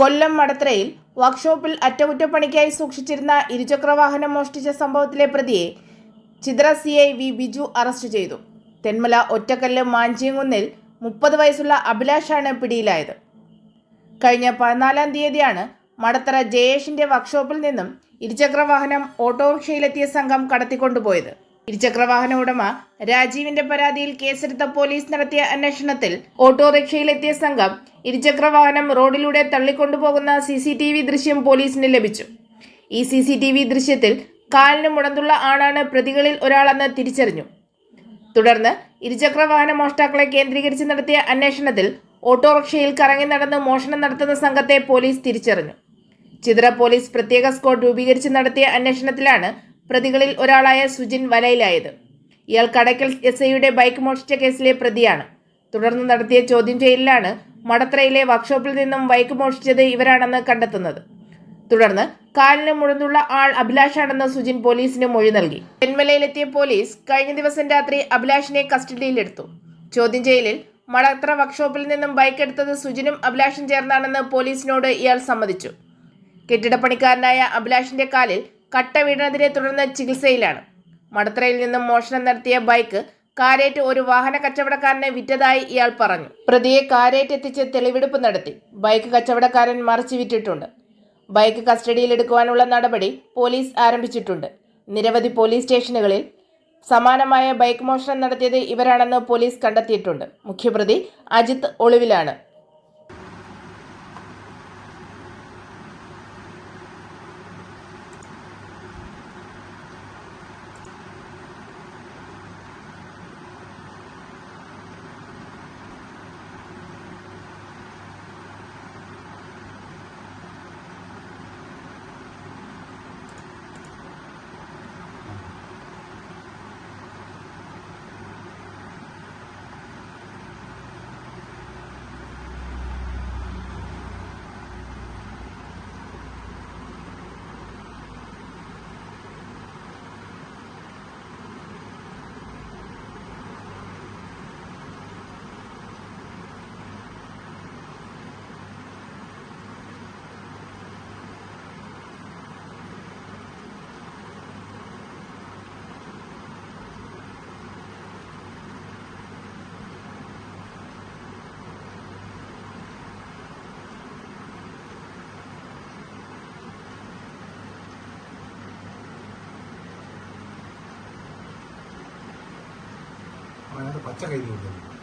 കൊല്ലം മടത്തറയിൽ വർക്ക്ഷോപ്പിൽ അറ്റകുറ്റപ്പണിക്കായി സൂക്ഷിച്ചിരുന്ന ഇരുചക്രവാഹനം മോഷ്ടിച്ച സംഭവത്തിലെ പ്രതിയെ Chithra C I V Biju arrest ചെയ്തു. തെന്മല ഒറ്റക്കല്ല് മാഞ്ചിയങ്കുന്നിൽ മുപ്പത് വയസ്സുള്ള അഭിലാഷാണ് പിടിയിലായത്. കഴിഞ്ഞ പതിനാലാം തീയതിയാണ് മടത്തറ ജയേഷിന്റെ വർക്ക്ഷോപ്പിൽ നിന്നും ഇരുചക്രവാഹനം ഓട്ടോറിക്ഷയിലെത്തിയ സംഘം കടത്തിക്കൊണ്ടുപോയത്. ഇരുചക്രവാഹന ഉടമ രാജീവിന്റെ പരാതിയിൽ കേസെടുത്ത പോലീസ് നടത്തിയ അന്വേഷണത്തിൽ ഓട്ടോറിക്ഷയിലെത്തിയ സംഘം ഇരുചക്രവാഹനം റോഡിലൂടെ തള്ളിക്കൊണ്ടുപോകുന്ന സി സി ടി വി ദൃശ്യം പോലീസിന് ലഭിച്ചു. ഈ സി സി ടി വി ദൃശ്യത്തിൽ കാലിന് മുടന്തുള്ള ആളാണ് പ്രതികളിൽ ഒരാളെന്ന് തിരിച്ചറിഞ്ഞു. തുടർന്ന് ഇരുചക്രവാഹന മോഷ്ടാക്കളെ കേന്ദ്രീകരിച്ച് നടത്തിയ അന്വേഷണത്തിൽ ഓട്ടോറിക്ഷയിൽ കറങ്ങി നടന്ന് മോഷണം നടത്തുന്ന സംഘത്തെ പോലീസ് തിരിച്ചറിഞ്ഞു. ചിത്ര പോലീസ് പ്രത്യേക സ്ക്വാഡ് രൂപീകരിച്ച് നടത്തിയ അന്വേഷണത്തിലാണ് പ്രതികളിൽ ഒരാളായ സുജിൻ വലയിലായത്. ഇയാൾ കടയ്ക്കൽ എസ് ഐയുടെ ബൈക്ക് മോഷ്ടിച്ച കേസിലെ പ്രതിയാണ്. തുടർന്ന് നടത്തിയ ചോദ്യം ചെയ്യലിലാണ് മടത്രയിലെ വർക്ക്ഷോപ്പിൽ നിന്നും ബൈക്ക് മോഷ്ടിച്ചത് ഇവരാണെന്ന് കണ്ടെത്തുന്നത്. തുടർന്ന് കാലിന് മുഴന്നുള്ള ആൾ അഭിലാഷാണെന്ന് സുജിൻ പോലീസിന് മൊഴി നൽകി. തെന്മലയിലെത്തിയ പോലീസ് കഴിഞ്ഞ ദിവസം രാത്രി അഭിലാഷിനെ കസ്റ്റഡിയിലെടുത്തു. ചോദ്യം ചെയ്യലിൽ മടത്ര വർക്ക്ഷോപ്പിൽ നിന്നും ബൈക്ക് എടുത്തത് സുജിനും അഭിലാഷും ചേർന്നാണെന്ന് പോലീസിനോട് ഇയാൾ സമ്മതിച്ചു. കെട്ടിടപ്പണിക്കാരനായ അഭിലാഷിന്റെ കാലിൽ കട്ട വീണതിനെ തുടർന്ന് ചികിത്സയിലാണ്. മടത്തറയിൽ നിന്നും മോഷണം നടത്തിയ ബൈക്ക് കാരേറ്റ് ഒരു വാഹന കച്ചവടക്കാരനെ വിറ്റതായി ഇയാൾ പറഞ്ഞു. പ്രതിയെ കാരേറ്റ് എത്തിച്ച് തെളിവെടുപ്പ് നടത്തി. ബൈക്ക് കച്ചവടക്കാരൻ മറിച്ചു വിറ്റിട്ടുണ്ട്. ബൈക്ക് കസ്റ്റഡിയിൽ കസ്റ്റഡിയിലെടുക്കുവാനുള്ള നടപടി പോലീസ് ആരംഭിച്ചിട്ടുണ്ട്. നിരവധി പോലീസ് സ്റ്റേഷനുകളിൽ സമാനമായ ബൈക്ക് മോഷണം നടത്തിയത് ഇവരാണെന്ന് പോലീസ് കണ്ടെത്തിയിട്ടുണ്ട്. മുഖ്യപ്രതി അജിത് ഒളിവിലാണ്. 这个意思。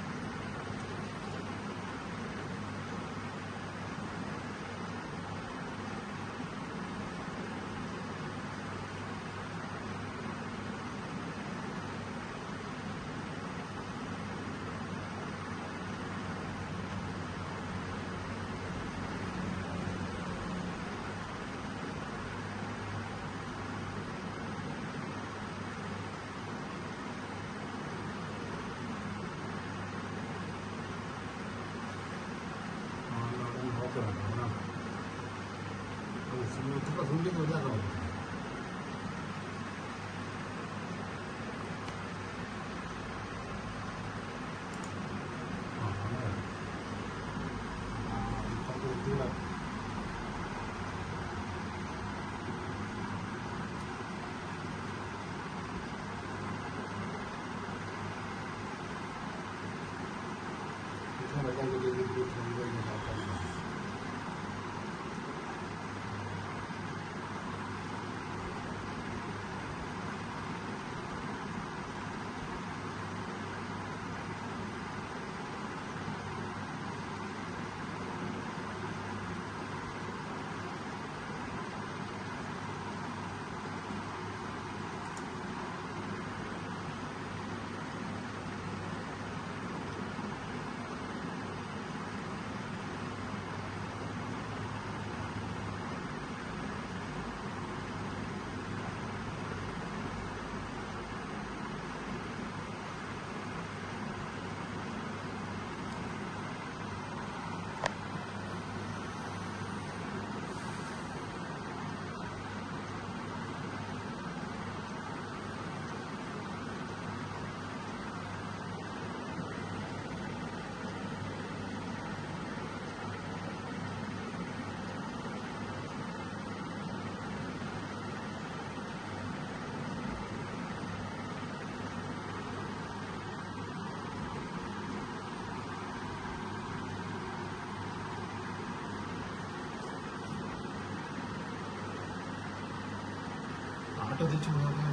지금 국가 돌리는 거냐고. 내가 여기 들고 들고 있는 거 같아. 到底怎么了